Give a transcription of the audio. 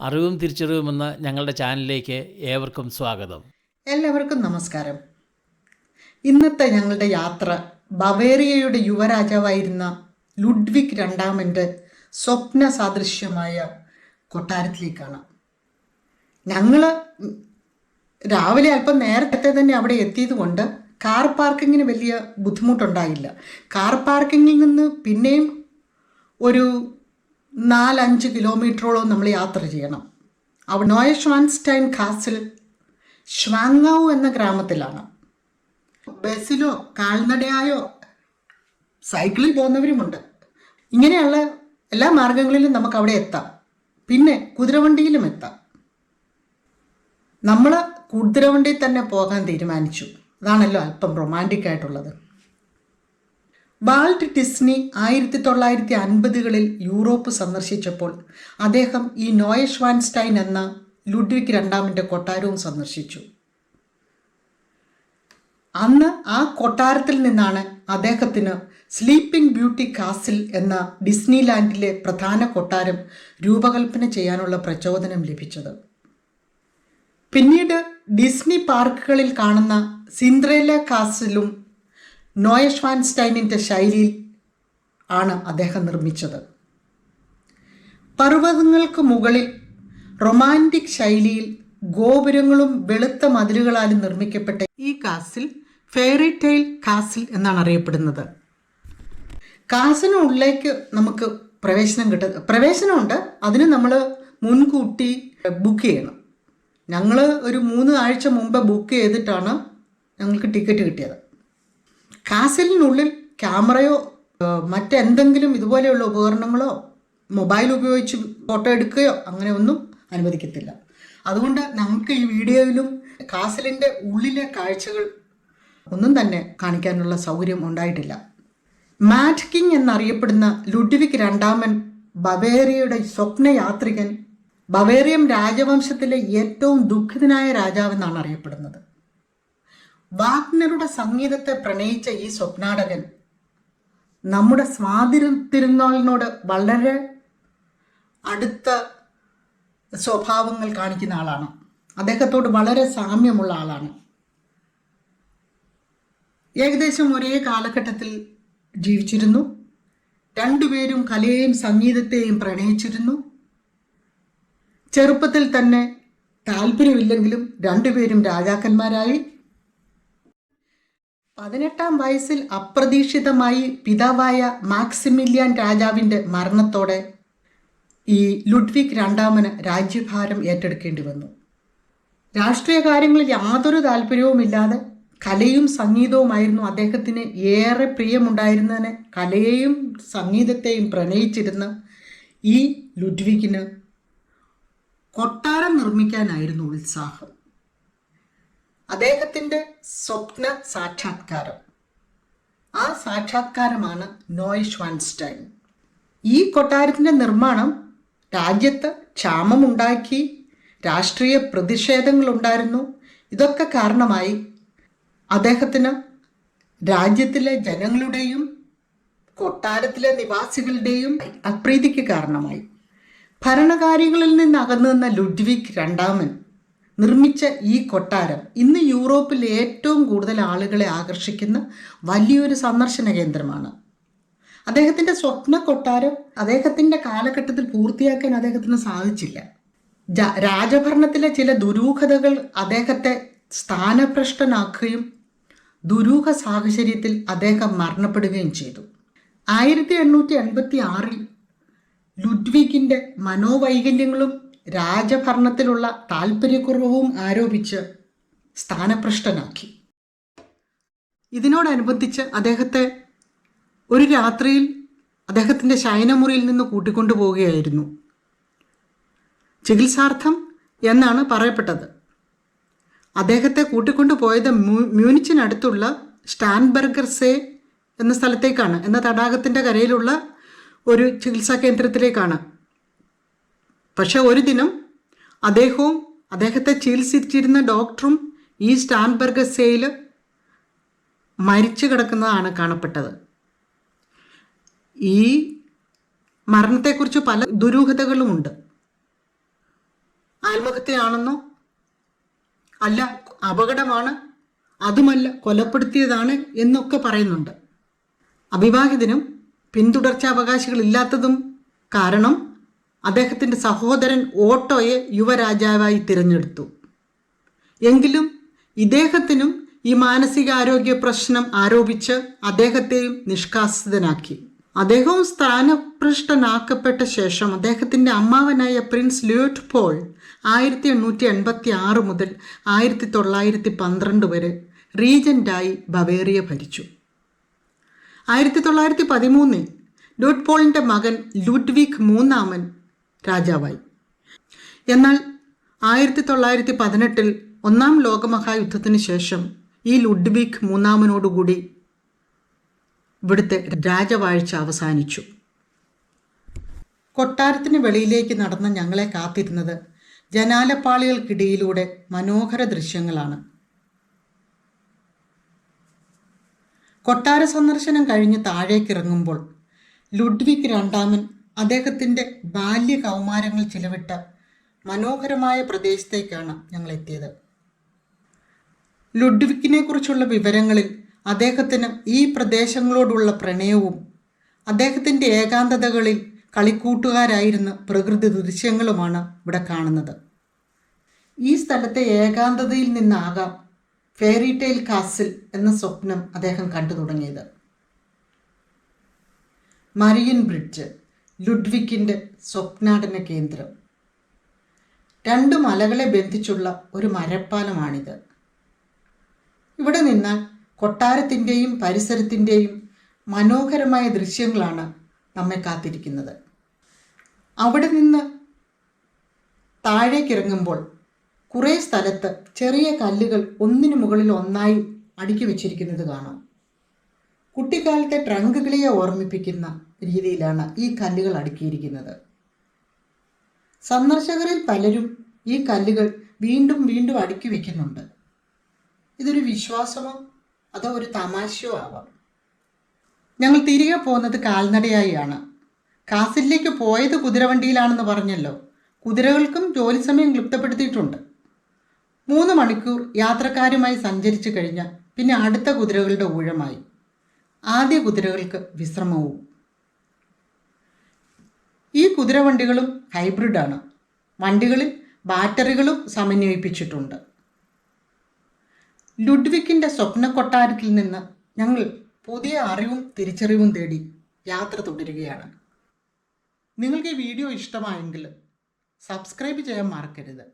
അറിവും തിരിച്ചറിവും എന്ന ഞങ്ങളുടെ ചാനലിലേക്ക് ഏവർക്കും സ്വാഗതം. എല്ലാവർക്കും നമസ്കാരം. ഇന്നത്തെ ഞങ്ങളുടെ യാത്ര ബവേറിയയുടെ യുവരാജാവായിരുന്ന ലുഡ്വിക് രണ്ടാമന്റെ സ്വപ്ന സാദൃശ്യമായ കൊട്ടാരത്തിലേക്കാണ്. ഞങ്ങൾ രാവിലെ അല്പം നേരത്തെ തന്നെ അവിടെ എത്തിയത് കൊണ്ട് കാർ പാർക്കിങ്ങിന് വലിയ ബുദ്ധിമുട്ടുണ്ടായില്ല. കാർ പാർക്കിങ്ങിൽ നിന്ന് പിന്നെയും ഒരു നാലഞ്ച് കിലോമീറ്ററോളം നമ്മൾ യാത്ര ചെയ്യണം. അവ നോയ ഷ്വാൻസ്റ്റൈൻ കാസിൽ ഷ്വാങ്ങാവു എന്ന ഗ്രാമത്തിലാണ്. ബസ്സിലോ കാൽനടയായോ സൈക്കിളിൽ പോകുന്നവരുമുണ്ട്. ഇങ്ങനെയുള്ള എല്ലാ മാർഗങ്ങളിലും നമുക്ക് അവിടെ എത്താം. പിന്നെ കുതിരവണ്ടിയിലും എത്താം. നമ്മൾ കുതിരവണ്ടിയിൽ തന്നെ പോകാൻ തീരുമാനിച്ചു. അതാണല്ലോ അല്പം റൊമാന്റിക് ആയിട്ടുള്ളത്. വാൾട്ട് ഡിസ്നി ആയിരത്തി തൊള്ളായിരത്തി അൻപതുകളിൽ യൂറോപ്പ് സന്ദർശിച്ചപ്പോൾ അദ്ദേഹം ഈ നോയഷ്വാൻസ്റ്റൈൻ എന്ന ലുഡ്വിക് രണ്ടാമന്റെ കൊട്ടാരവും സന്ദർശിച്ചു. അന്ന് ആ കൊട്ടാരത്തിൽ നിന്നാണ് അദ്ദേഹത്തിന് സ്ലീപ്പിംഗ് ബ്യൂട്ടി കാസിൽ എന്ന ഡിസ്നി ലാൻഡിലെ പ്രധാന കൊട്ടാരം രൂപകൽപ്പന ചെയ്യാനുള്ള പ്രചോദനം ലഭിച്ചത്. പിന്നീട് ഡിസ്നി പാർക്കുകളിൽ കാണുന്ന സിന്ദ്രേല കാസിലും നോയഷ്വാൻസ്റ്റൈനിന്റെ ശൈലിയിൽ ആണ് അദ്ദേഹം നിർമ്മിച്ചത്. പർവതങ്ങൾക്ക് മുകളിൽ റൊമാന്റിക് ശൈലിയിൽ ഗോപുരങ്ങളും വെളുത്ത മതിലുകളാലും നിർമ്മിക്കപ്പെട്ട ഈ കാസിൽ ഫെയറി ടെയിൽ കാസിൽ എന്നാണ് അറിയപ്പെടുന്നത്. കാസിനുള്ളിലേക്ക് നമുക്ക് പ്രവേശനം കിട്ടും പ്രവേശനമുണ്ട്. അതിന് നമ്മൾ മുൻകൂട്ടി ബുക്ക് ചെയ്യണം. ഞങ്ങൾ ഒരു മൂന്ന് ആഴ്ച മുമ്പ് ബുക്ക് ചെയ്തിട്ടാണ് ഞങ്ങൾക്ക് ടിക്കറ്റ് കിട്ടിയത്. കാസിലിനുള്ളിൽ ക്യാമറയോ മറ്റെന്തെങ്കിലും ഇതുപോലെയുള്ള ഉപകരണങ്ങളോ മൊബൈൽ ഉപയോഗിച്ച് ഫോട്ടോ എടുക്കുകയോ അങ്ങനെ ഒന്നും അനുവദിക്കത്തില്ല. അതുകൊണ്ട് നമുക്ക് ഈ വീഡിയോയിലും കാസിലിന്റെ ഉള്ളിലെ കാഴ്ചകൾ ഒന്നും തന്നെ കാണിക്കാനുള്ള സൗകര്യം ഉണ്ടായിട്ടില്ല. മാറ്റ് കിങ് എന്നറിയപ്പെടുന്ന ലുഡ്വിക് രണ്ടാമൻ ബവേറിയയുടെ സ്വപ്നയാത്രികൻ ബവേറിയം രാജവംശത്തിലെ ഏറ്റവും ദുഃഖിതനായ രാജാവെന്നാണ് അറിയപ്പെടുന്നത്. വാഗ്നറുടെ സംഗീതത്തെ പ്രണയിച്ച ഈ സ്വപ്നാടകൻ നമ്മുടെ സ്വാതിര തിരുനാളിനോട് വളരെ അടുത്ത സ്വഭാവങ്ങൾ കാണിക്കുന്ന ആളാണ്. അദ്ദേഹത്തോട് വളരെ സാമ്യമുള്ള ആളാണ്. ഏകദേശം ഒരേ കാലഘട്ടത്തിൽ ജീവിച്ചിരുന്നു. രണ്ടുപേരും കലയെയും സംഗീതത്തെയും പ്രണയിച്ചിരുന്നു. ചെറുപ്പത്തിൽ തന്നെ താല്പര്യമില്ലെങ്കിലും രണ്ടുപേരും രാജാക്കന്മാരായി. പതിനെട്ടാം വയസ്സിൽ അപ്രതീക്ഷിതമായി പിതാവായ മാക്സിമിലിയൻ രാജാവിന്റെ മരണത്തോടെ ഈ ലുഡ്വിക് രണ്ടാമന് രാജ്യഭാരം ഏറ്റെടുക്കേണ്ടി വന്നു. രാഷ്ട്രീയ കാര്യങ്ങളിൽ യാതൊരു താല്പര്യവുമില്ലാതെ കലയും സംഗീതവുമായിരുന്നു അദ്ദേഹത്തിന് ഏറെ പ്രിയമുണ്ടായിരുന്നതിന് കലയെയും സംഗീതത്തെയും പ്രണയിച്ചിരുന്ന ഈ ലുഡ്വിക്കിന് കൊട്ടാരം നിർമ്മിക്കാനായിരുന്നു ഉത്സാഹം. അദ്ദേഹത്തിന്റെ സ്വപ്ന സാക്ഷാത്കാരം. ആ സാക്ഷാത്കാരമാണ് നോയ് ഷ്വാൻസ്റ്റൈൻ. ഈ കൊട്ടാരത്തിന്റെ നിർമ്മാണം രാജ്യത്ത് ക്ഷാമമുണ്ടാക്കി രാഷ്ട്രീയ പ്രതിഷേധങ്ങളുണ്ടായിരുന്നു. ഇതൊക്കെ കാരണമായി അദ്ദേഹത്തിന് രാജ്യത്തിലെ ജനങ്ങളുടെയും കൊട്ടാരത്തിലെ നിവാസികളുടെയും അപ്രീതിക്ക് കാരണമായി. ഭരണകാര്യങ്ങളിൽ നിന്ന് അകന്നു നിന്ന ലുഡ്വിക് രണ്ടാമൻ നിർമ്മിച്ച ഈ കൊട്ടാരം ഇന്ന് യൂറോപ്പിൽ ഏറ്റവും കൂടുതൽ ആളുകളെ ആകർഷിക്കുന്ന വലിയൊരു സന്ദർശന കേന്ദ്രമാണ്. അദ്ദേഹത്തിന്റെ സ്വപ്ന കൊട്ടാരം അദ്ദേഹത്തിന്റെ കാലഘട്ടത്തിൽ പൂർത്തിയാക്കാൻ അദ്ദേഹത്തിന് സാധിച്ചില്ല. രാജഭരണത്തിലെ ചില ദുരൂഹതകൾ അദ്ദേഹത്തെ സ്ഥാനഭ്രഷ്ടനാക്കുകയും ദുരൂഹ സാഹചര്യത്തിൽ അദ്ദേഹം മരണപ്പെടുകയും ചെയ്തു. ആയിരത്തി എണ്ണൂറ്റി എൺപത്തി ആറിൽ ലുഡ്വിഗിന്റെ മനോവൈകല്യങ്ങളും രാജഭരണത്തിലുള്ള താല്പര്യക്കുറവും ആരോപിച്ച് സ്ഥാനഭ്രഷ്ടനാക്കി. ഇതിനോടനുബന്ധിച്ച് അദ്ദേഹത്തെ ഒരു രാത്രിയിൽ അദ്ദേഹത്തിന്റെ ശയനമുറിയിൽ നിന്ന് കൂട്ടിക്കൊണ്ടു പോവുകയായിരുന്നു. ചികിത്സാർത്ഥം എന്നാണ് പറയപ്പെട്ടത്. അദ്ദേഹത്തെ കൂട്ടിക്കൊണ്ടു പോയത് മ്യൂ മ്യൂണിച്ചിനടുത്തുള്ള സ്റ്റാൻബർഗർ എന്ന സ്ഥലത്തേക്കാണ് എന്ന തടാകത്തിന്റെ കരയിലുള്ള ഒരു ചികിത്സാ കേന്ദ്രത്തിലേക്കാണ്. പക്ഷെ ഒരു ദിനം അദ്ദേഹവും അദ്ദേഹത്തെ ചികിത്സിച്ചിരുന്ന ഡോക്ടറും ഈ സ്റ്റാൻബർഗസയിൽ മരിച്ചു കിടക്കുന്നതാണ് കാണപ്പെട്ടത്. ഈ മരണത്തെക്കുറിച്ച് പല ദുരൂഹതകളുമുണ്ട് ആത്മഹത്യയാണെന്നോ? അല്ല അപകടമാണ്. അതുമല്ല കൊലപ്പെടുത്തിയതാണ് എന്നൊക്കെ പറയുന്നുണ്ട്. അവിവാഹിതനും പിന്തുടർച്ചാവകാശികളില്ലാത്തതും കാരണം അദ്ദേഹത്തിന്റെ സഹോദരൻ ഓട്ടോയെ യുവരാജാവായി തിരഞ്ഞെടുത്തു. എങ്കിലും ഇദ്ദേഹത്തിനും ഈ മാനസികാരോഗ്യ പ്രശ്നം ആരോപിച്ച് അദ്ദേഹത്തെയും നിഷ്കാസിതനാക്കി. അദ്ദേഹവും സ്ഥാനഭ്രഷ്ടനാക്കപ്പെട്ട ശേഷം അദ്ദേഹത്തിന്റെ അമ്മാവനായ പ്രിൻസ് ല്യൂട്ട് പോൾ ആയിരത്തി എണ്ണൂറ്റി എൺപത്തി ആറ് മുതൽ ആയിരത്തി തൊള്ളായിരത്തി പന്ത്രണ്ട് വരെ റീജന്റായി ബവേറിയ ഭരിച്ചു. ആയിരത്തി തൊള്ളായിരത്തി പതിമൂന്നിൽ ലൂട്ട് പോളിന്റെ മകൻ ലുഡ്വിക് മൂന്നാമൻ രാജാവായി. എന്നാൽ ആയിരത്തി തൊള്ളായിരത്തി പതിനെട്ടിൽ ഒന്നാം ലോകമഹായുദ്ധത്തിന് ശേഷം ഈ ലുഡ്വിക് മൂന്നാമനോടുകൂടി ഇവിടുത്തെ രാജവാഴ്ച അവസാനിച്ചു. കൊട്ടാരത്തിന് വെളിയിലേക്ക് നടന്ന ഞങ്ങളെ കാത്തിരുന്നത് ജനാലപ്പാളികൾക്കിടയിലൂടെ മനോഹര ദൃശ്യങ്ങളാണ്. കൊട്ടാര സന്ദർശനം കഴിഞ്ഞ് താഴേക്കിറങ്ങുമ്പോൾ ലുഡ്വിക് രണ്ടാമൻ അദ്ദേഹത്തിന്റെ ബാല്യ കൗമാരങ്ങൾ ചിലവിട്ട മനോഹരമായ പ്രദേശത്തേക്കാണ് ഞങ്ങൾ എത്തിയത് ലുഡ്വിക്കിനെ കുറിച്ചുള്ള വിവരങ്ങളിൽ അദ്ദേഹത്തിന് ഈ പ്രദേശങ്ങളോടുള്ള പ്രണയവും അദ്ദേഹത്തിന്റെ ഏകാന്തതകളിൽ കളിക്കൂട്ടുകാരായിരുന്ന പ്രകൃതി ദൃശ്യങ്ങളുമാണ് ഇവിടെ കാണുന്നത്. ഈ സ്ഥലത്തെ ഏകാന്തതയിൽ നിന്നാകാം ഫെയറി ടെയിൽ കാസിൽ എന്ന സ്വപ്നം അദ്ദേഹം കണ്ടു തുടങ്ങിയത് മരിയൻ ബ്രിഡ്ജ് ലുഡ്വിക്കിന്റെ സ്വപ്നാടന കേന്ദ്രം. രണ്ട് മലകളെ ബന്ധിച്ചുള്ള ഒരു മരപ്പാലമാണിത്. ഇവിടെ നിന്നാൽ കൊട്ടാരത്തിന്റെയും പരിസരത്തിന്റെയും മനോഹരമായ ദൃശ്യങ്ങളാണ് നമ്മെ കാത്തിരിക്കുന്നത്. അവിടെ നിന്ന് താഴേക്കിറങ്ങുമ്പോൾ കുറേ സ്ഥലത്ത് ചെറിയ കല്ലുകൾ ഒന്നിനു മുകളിൽ ഒന്നായി അടുക്കി വെച്ചിരിക്കുന്നത് കാണാം. കുട്ടിക്കാലത്തെ ട്രങ്കുകളെ ഓർമ്മിപ്പിക്കുന്ന രീതിയിലാണ് ഈ കല്ലുകൾ അടുക്കിയിരിക്കുന്നത്. സന്ദർശകരിൽ പലരും ഈ കല്ലുകൾ വീണ്ടും വീണ്ടും അടുക്കി വയ്ക്കുന്നുണ്ട് ഇതൊരു വിശ്വാസമോ അതോ ഒരു തമാശയോ ആവാം. ഞങ്ങൾ തിരികെ പോകുന്നത് കാൽനടയായാണ് കാസിലേക്ക് പോയത് കുതിരവണ്ടിയിലാണെന്ന് പറഞ്ഞല്ലോ. കുതിരകൾക്കും ജോലി സമയം ക്ലിപ്തപ്പെടുത്തിയിട്ടുണ്ട്. മൂന്ന് മണിക്കൂർ യാത്രക്കാരുമായി സഞ്ചരിച്ചു കഴിഞ്ഞാൽ പിന്നെ അടുത്ത കുതിരകളുടെ ഊഴമായി. ആദ്യ കുതിരകൾക്ക് വിശ്രമവും കുതിരവണ്ടികളും ഹൈബ്രിഡാണ്. വണ്ടികളിൽ ബാറ്ററികളും സമന്വയിപ്പിച്ചിട്ടുണ്ട്. ലുഡ്വിക്കിന്റെ സ്വപ്ന കൊട്ടാരത്തിൽ നിന്ന് ഞങ്ങൾ പുതിയ അറിവും തിരിച്ചറിവും തേടി യാത്ര തുടരുകയാണ്. നിങ്ങൾക്ക് ഈ വീഡിയോ ഇഷ്ടമായെങ്കിൽ സബ്സ്ക്രൈബ് ചെയ്യാൻ മറക്കരുത്.